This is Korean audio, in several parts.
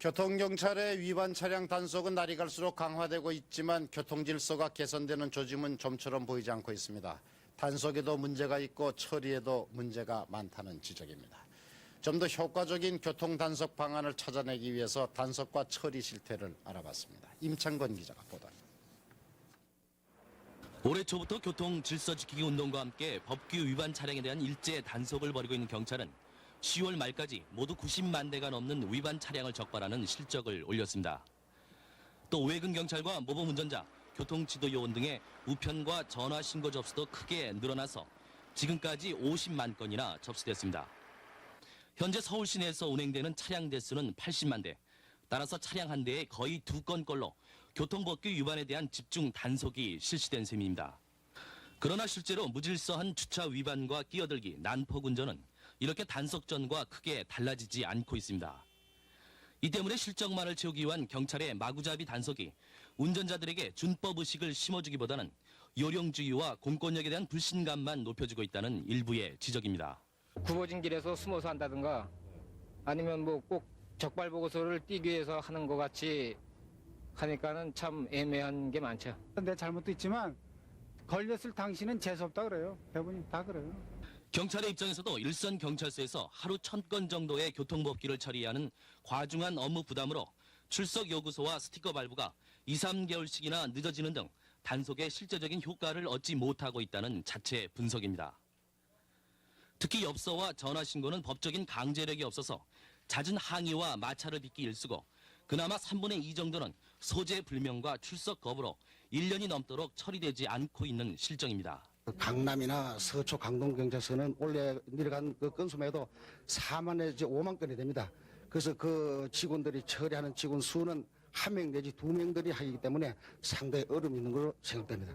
교통경찰의 위반 차량 단속은 날이 갈수록 강화되고 있지만 교통질서가 개선되는 조짐은 좀처럼 보이지 않고 있습니다. 단속에도 문제가 있고 처리에도 문제가 많다는 지적입니다. 좀 더 효과적인 교통 단속 방안을 찾아내기 위해서 단속과 처리 실태를 알아봤습니다. 임창건 기자가 보도합니다. 올해 초부터 교통 질서 지키기 운동과 함께 법규 위반 차량에 대한 일제 단속을 벌이고 있는 경찰은 10월 말까지 모두 90만 대가 넘는 위반 차량을 적발하는 실적을 올렸습니다. 또 외근 경찰과 모범 운전자, 교통 지도 요원 등의 우편과 전화 신고 접수도 크게 늘어나서 지금까지 50만 건이나 접수됐습니다. 현재 서울 시내에서 운행되는 차량 대수는 80만 대. 따라서 차량 한 대에 거의 두 건꼴로 교통법규 위반에 대한 집중 단속이 실시된 셈입니다. 그러나 실제로 무질서한 주차 위반과 끼어들기, 난폭 운전은 이렇게 단속전과 크게 달라지지 않고 있습니다. 이 때문에 실적만을 채우기 위한 경찰의 마구잡이 단속이 운전자들에게 준법 의식을 심어주기보다는 요령주의와 공권력에 대한 불신감만 높여주고 있다는 일부의 지적입니다. 굽어진 길에서 숨어서 한다든가 아니면 뭐 꼭 적발 보고서를 띄기 위해서 하는 것 같이 하니까는 참 애매한 게 많죠. 내 잘못도 있지만 걸렸을 당신은 재수 없다 그래요. 대부분 다 그래요. 경찰의 입장에서도 일선 경찰서에서 하루 천 건 정도의 교통법규를 처리하는 과중한 업무 부담으로 출석 요구서와 스티커 발부가 2, 3개월씩이나 늦어지는 등 단속에 실제적인 효과를 얻지 못하고 있다는 자체 분석입니다. 특히 엽서와 전화 신고는 법적인 강제력이 없어서 잦은 항의와 마찰을 빚기 일쑤고 그나마 3분의 2 정도는 소재 불명과 출석 거부로 1년이 넘도록 처리되지 않고 있는 실정입니다. 강남이나 서초 강동경찰서는 올해 내려간 그 건수매도 4만 내지 5만 건이 됩니다. 그래서 그 직원들이 처리하는 직원 수는 한 명 내지 두 명들이 하기 때문에 상당히 어려움이 있는 걸로 생각됩니다.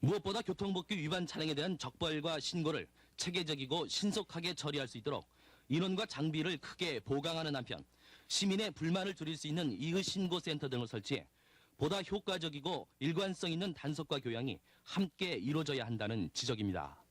무엇보다 교통법규 위반 차량에 대한 적발과 신고를 체계적이고 신속하게 처리할 수 있도록 인원과 장비를 크게 보강하는 한편 시민의 불만을 줄일 수 있는 이의 신고센터 등을 설치해 보다 효과적이고 일관성 있는 단속과 교양이 함께 이루어져야 한다는 지적입니다.